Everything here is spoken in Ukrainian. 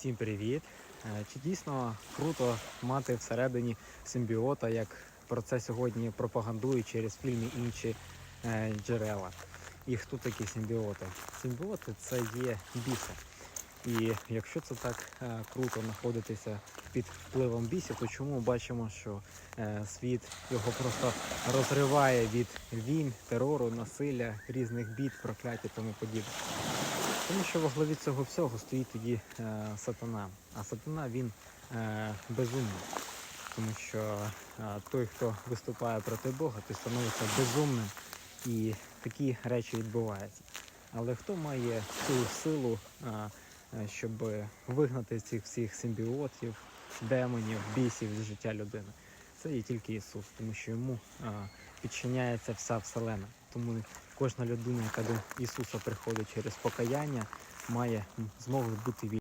Всім привіт! Е, Чи дійсно круто мати всередині симбіота, як про це сьогодні пропагандують через фільми інші е, джерела? І хто такі симбіоти? Симбіоти це є біси. І якщо це так е, круто знаходитися під впливом бісів, то чому бачимо, що світ його просто розриває від війн, терору, насилля, різних бід, прокляття і тому подібне? Тому що во главі цього всього стоїть тоді е, сатана. А сатана він е, безумний. Тому що е, той, хто виступає проти Бога, той становиться безумним і такі речі відбуваються. Але хто має ту силу, е, е, щоб вигнати цих всіх симбіотів, демонів, бісів з життя людини? Це є тільки Ісус, тому що йому е, підчиняється вся вселена. Тому кожна людина, яка до Ісуса приходить через покаяння, має змогу бути вільною.